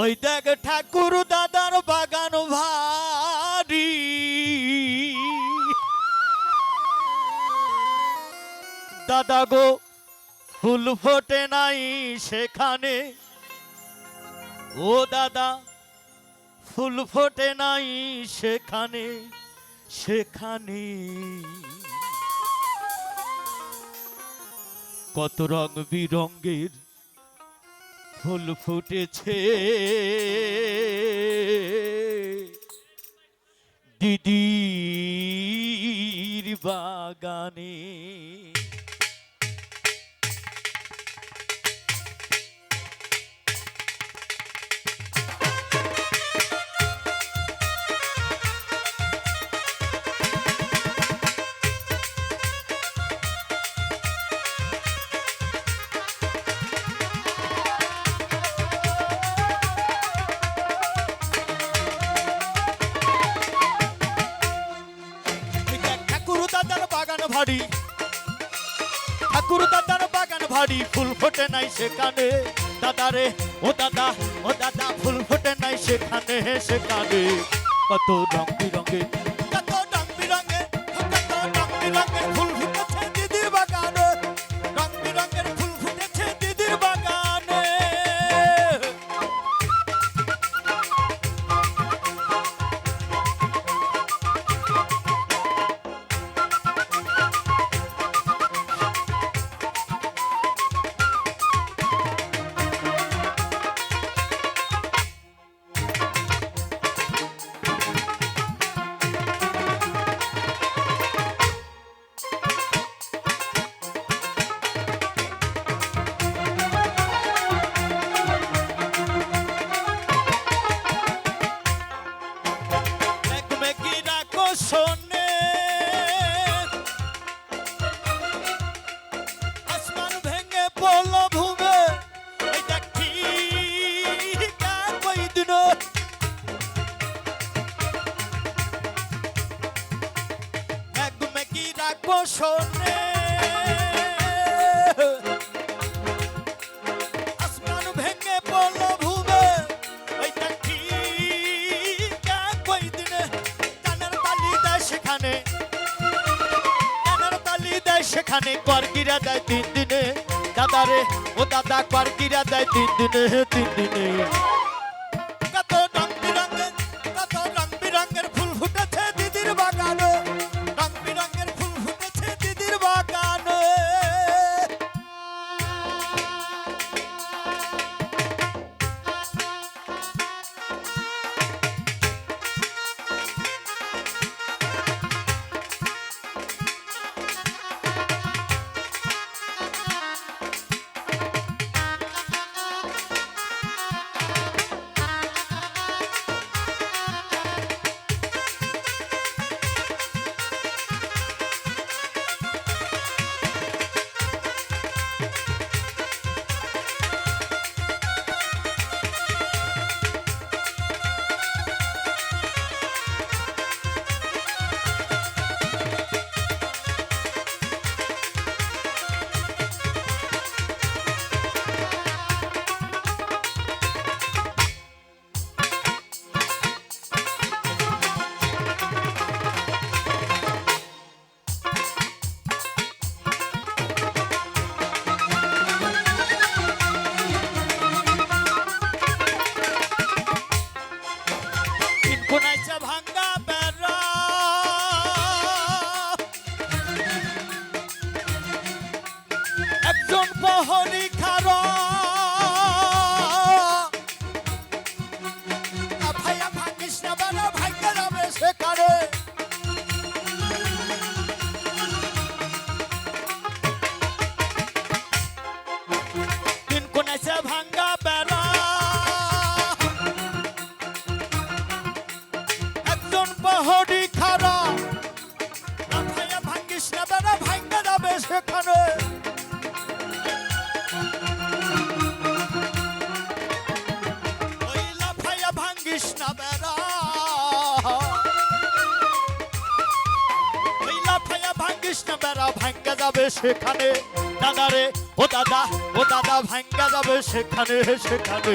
ওই দেখ ঠাকুর দাদার বাগান ভারি। দাদা গো, ফুল ফোটে নাই সেখানে। ও দাদা, ফুল ফোটে নাই সেখানে সেখানে। কত রং বিরঙ্গের ফুল ফুটেছে। দিদির বাগানে ভারী ঠাকুর দাদার বাগান ভারী ফুল ফোটে নাই সেখানে। দাদা রে, ও দাদা ও দাদা, ফুল ফোটে নাই সেখানে সেখানে। কত রং বিরঙে মেঘমেঘি রাখো শোনে। আসমান ভেঙে কানের তালি সেখানে। কানের তালি সেখানে করকিরা দেয় তিন দিনে। দাদারে ও দাদা করকিরা দেয় তিন দিনে তিন দিনে। না বেড়া। ভাঙ্গিস না বেড়া ভাঙ্গা যাবে সেখানে। দাদারে ও দাদা ও দাদা ভাঙ্গা যাবে সেখানে সেখানে।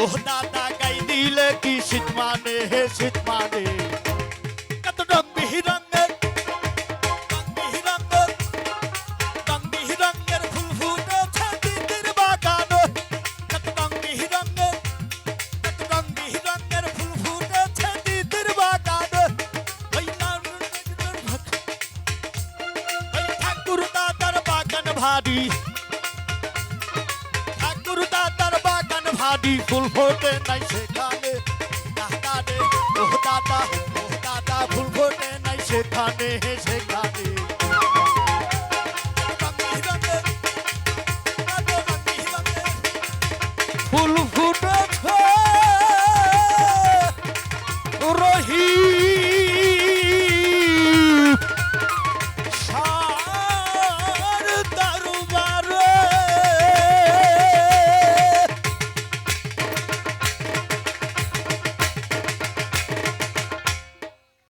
ওহ দাদা গাই দিলে কি শীত মানে হে শীত মানে কত রং বিহিরঙ্গের রং বিহিরঙ্গের রং বিহিরঙ্গের ফুল ফুটেছে দিদির বাগানে কত রং বিহিরঙ্গের কত রং বিহিরঙ্গের ফুল ভারী ফুল ফোটে নাই সেখানে। দাদা রে, ও দাদা ও দাদা, ফুল ফোটে নাই সেখানে সেখানে।